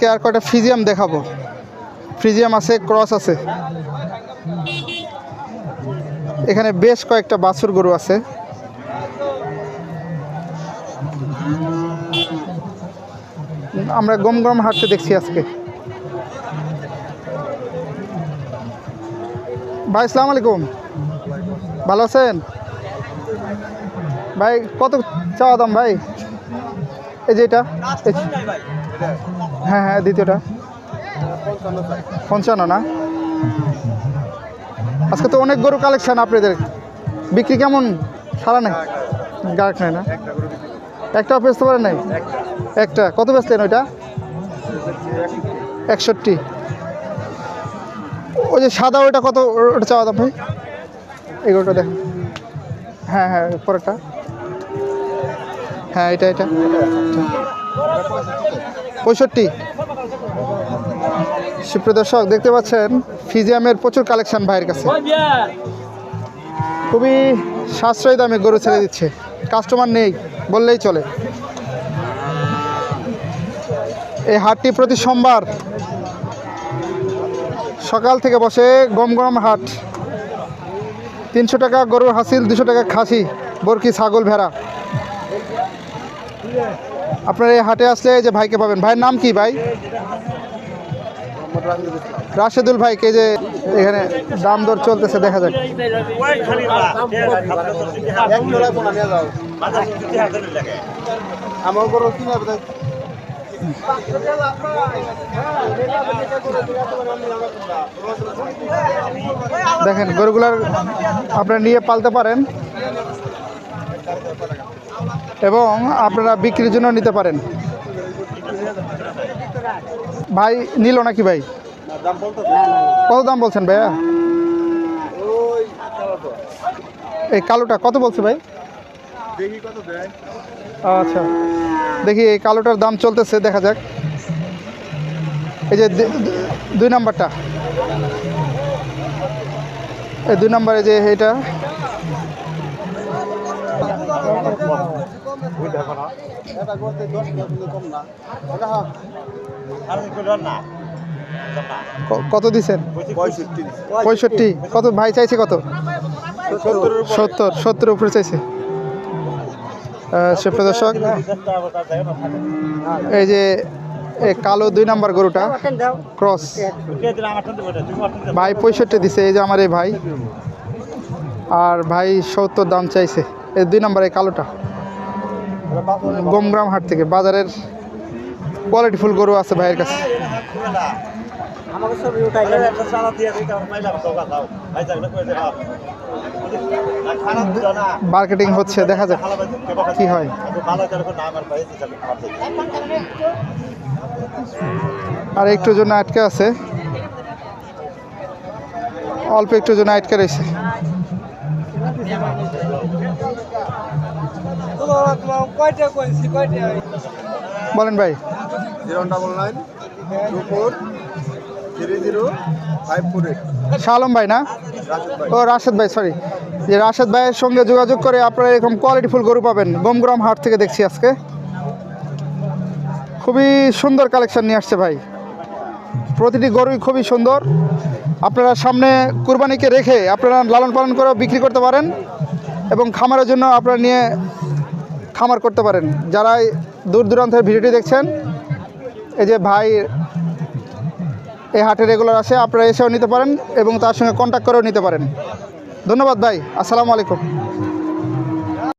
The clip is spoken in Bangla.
কে আর কয়টা ফিজিয়াম দেখাবো। ফ্রিজিয়াম আছে, ক্রস আছে। এখানে বেশ কয়েকটা বাছুর গরু আছে। আমরা গম গম হাঁটতে দেখছি আজকে। ভাই, আসসালামু আলাইকুম। ভালো আছেন? ভাই, কত চাওয়া দাম ভাই? এই যে এটা হ্যাঁ হ্যাঁ দ্বিতীয়টা। পঞ্চান্ন না? আজকে তো অনেক গরু কালেকশন আপনাদের। বিক্রি কেমন? সারা নাই? গায়ক নাই না? একটা বেচতে পারেন নাই? একটা। কত বেচলেন ওইটা? একষট্টি। ওই যে সাদা ওইটা কত? ওটা চাওয়া দাম ভাই? এই গরুটা দেখেন। হ্যাঁ হ্যাঁ পরেরটা। হ্যাঁ এটা এটা। পঁয়ষট্টি। সুপ্রদর্শক দেখতে পাচ্ছেন, ফিজিয়ামের প্রচুর কালেকশন ভাইয়ের কাছে। খুবই সাশ্রয়ী দামে গরু ছেড়ে দিচ্ছে। কাস্টমার নেই, বললেই চলে। এই হাটটি প্রতি সোমবার সকাল থেকে বসে গম গম হাট। তিনশো টাকা গরুর হাসিল, দুশো টাকা খাসি, বরকি ছাগল ভেড়া। আপনার এই হাটে আসলে যে ভাইকে পাবেন। ভাইয়ের নাম কি ভাই? রাশেদুল ভাই কে যে এখানে দাম দর চলতেছে, দেখা যাক। দেখেন, গরুগুলার আপনারা নিয়ে পালতে পারেন। এবং আপনারা বিক্রির জন্য নিতে পারেন। ভাই, নিল নাকি ভাই? কত দাম বলছেন ভাইয়া? এই কালোটা কত বলছে ভাই? আচ্ছা দেখি এই কালোটার দাম চলতেছে, দেখা যাক। এই যে দুই নাম্বারটা। এই দুই নাম্বারে যে এটা। কত দিছেন পঁয়ষট্টি। কত? ভাই চাইছে কত? সত্তর। সত্তর উপরে চাইছে। দর্শক, এই যে কালো দুই নাম্বার গরুটা, ক্রস। ভাই পঁয়ষট্টি দিছে, এই যে আমার এই ভাই। আর ভাই সত্তর দাম চাইছে। এই দুই নাম্বার এই কালোটা। গোমগ্রাম হাট থেকে বাজারের কোয়ালিটি ফুল গরু আছে ভাইয়ের কাছে। মার্কেটিং হচ্ছে, দেখা যাক কি হয়। আর একটু জন্য আটকে আছে। অল্প একটু জন্য আটকে রয়েছে। কয়টা কইছি কয়টা বলেন ভাই। Zero double nine two four three zero five four eight. শালম ভাই না? ও রাশেদ ভাই সরি যে রাশেদ ভাইয়ের সঙ্গে যোগাযোগ করে আপনারা এরকম কোয়ালিটি ফুল গরু পাবেন গোমগ্রাম হাট থেকে দেখছি আজকে। খুবই সুন্দর কালেকশন নিয়ে আসছে ভাই। প্রতিটি গরুই খুবই সুন্দর। আপনারা সামনে কুরবানিকে রেখে আপনারা লালন পালন করে বিক্রি করতে পারেন। এবং খামারের জন্য আপনারা নিয়ে খামার করতে পারেন। যারা দূর দূরান্তের ভিডিওটি দেখছেন, এই যে ভাই এই হাটে রেগুলার আসে, আপনারা এসেও নিতে পারেন এবং তার সঙ্গে কন্ট্যাক্ট করেও নিতে পারেন। ধন্যবাদ ভাই, আসসালামু আলাইকুম।